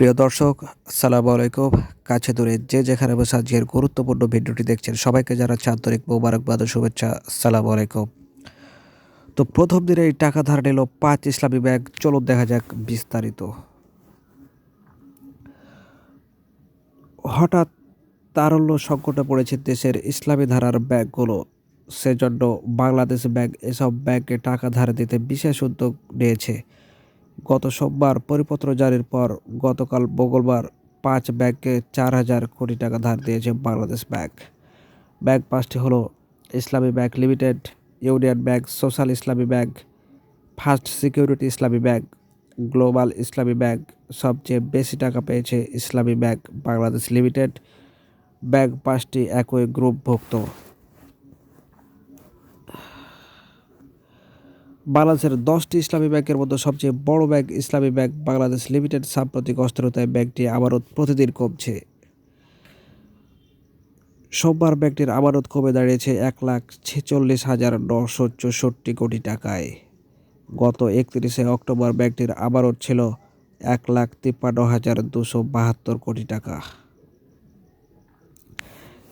প্রিয় দর্শক, আসসালামু আলাইকুম। কাছে দূরে যে যেখানে বসে আজকের গুরুত্বপূর্ণ ভিডিওটি দেখছেন, সবাইকে যারা আন্তরিক মোবারকবাদ শুভেচ্ছা। আসসালামু আলাইকুম। তো প্রথম দিনে এই টাকা ধার নিল পাঁচ ইসলামী ব্যাংক। চলুন দেখা যাক বিস্তারিত। হঠাৎ তারল্য সংকটে পড়েছে দেশের ইসলামী ধারার ব্যাংকগুলো। সেজন্য বাংলাদেশ ব্যাংক এসব ব্যাংকে টাকা ধার দিতে বিশেষ উদ্যোগ নিয়েছে। গত সোমবার পরিপত্র জারির পর গতকাল মঙ্গলবার পাঁচ ব্যাংকে চার হাজার কোটি টাকা ধার দিয়েছে বাংলাদেশ ব্যাংক। ব্যাংক পাঁচটি হলো Islami bank limited, union bank, social Islami bank, first security Islami bank, global Islami bank, সবচেয়ে বেশি টাকা পেয়েছে ইসলামী ব্যাংক বাংলাদেশ লিমিটেড। ব্যাংক পাঁচটি একই গ্রুপভুক্ত। বাংলাদেশের দশটি ইসলামী ব্যাংকের মধ্যে সবচেয়ে বড় ব্যাংক ইসলামী ব্যাংক বাংলাদেশ লিমিটেড। সাম্প্রতিক অস্থিরতায় ব্যাংকটি আমানত প্রতিদিন কমছে। সোমবার ব্যাংকটির আমানত কমে দাঁড়িয়েছে এক লাখ ছেচল্লিশ হাজার নশো চৌষট্টি কোটি টাকায়। গত একত্রিশে অক্টোবর ব্যাংকটির আমানত ছিল এক লাখ তিপ্পান্ন হাজার দুশো বাহাত্তর কোটি টাকা।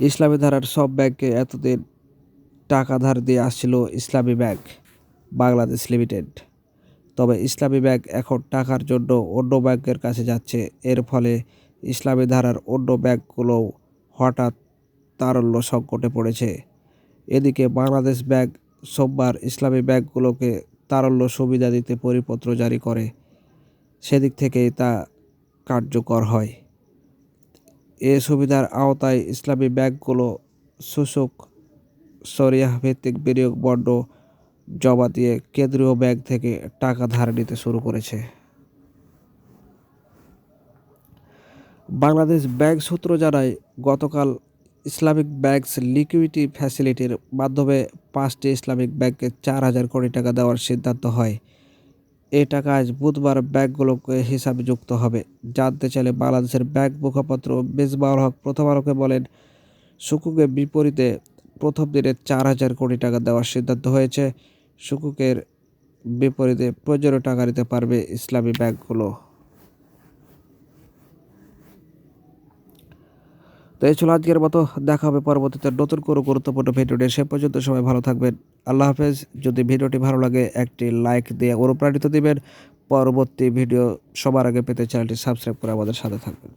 ইসলামী ধারার সব ব্যাংকে এতদিন টাকা ধার দিয়ে আসছিল ইসলামী ব্যাংক। বাংলাদেশ লিমিটেড। তবে ইসলামী ব্যাংক এখন টাকার জন্য অন্য ব্যাংকের কাছে যাচ্ছে। এর ফলে ইসলামী ধারার অন্য ব্যাংকগুলোও হঠাৎ তারল্য সংকটে পড়েছে। এদিকে বাংলাদেশ ব্যাংক সোমবার ইসলামী ব্যাংকগুলোকে তারল্য সুবিধা দিতে পরিপত্র জারি করে। সেদিক থেকেই তা কার্যকর হয়। এ সুবিধার আওতায় ইসলামী ব্যাংকগুলো শোষক সরিয়াহ ভিত্তিক বিনিয়োগ বন্ড জমা দিয়ে কেন্দ্রীয় ব্যাংক থেকে টাকা ধার নিতে শুরু করেছে। বাংলাদেশ ব্যাংক সূত্র জানায়, গতকাল ইসলামিক ব্যাংকস লিকুইডিটি ফ্যাসিলিটির মাধ্যমে পাঁচটি ইসলামিক ব্যাংকে চার হাজার কোটি টাকা দেওয়ার সিদ্ধান্ত হয়। এ টাকা আজ বুধবার ব্যাংকগুলোকে হিসাবে যুক্ত হবে। জানতে চাইলে বাংলাদেশের ব্যাংক মুখপাত্র মেজবাউল হক প্রথম আলোকে বলেন সুকুকের বিপরীতে প্রথম দিনে চার হাজার কোটি টাকা দেওয়ার সিদ্ধান্ত হয়েছে। সুকুকের বিপরীতে প্রয়োজনীয় টাকা দিতে পারবে ইসলামী ব্যাংকগুলো। তো এই ছিল আজকের মতো। দেখা হবে পরবর্তীতে নতুন কোনো গুরুত্বপূর্ণ ভিডিওটি সে পর্যন্ত সবাই ভালো থাকবেন। আল্লাহ হাফেজ। যদি ভিডিওটি ভালো লাগে, একটি লাইক দিয়ে অনুপ্রাণিত দিবেন। পরবর্তী ভিডিও সবার আগে পেতে চ্যানেলটি সাবস্ক্রাইব করে আমাদের সাথে থাকবেন।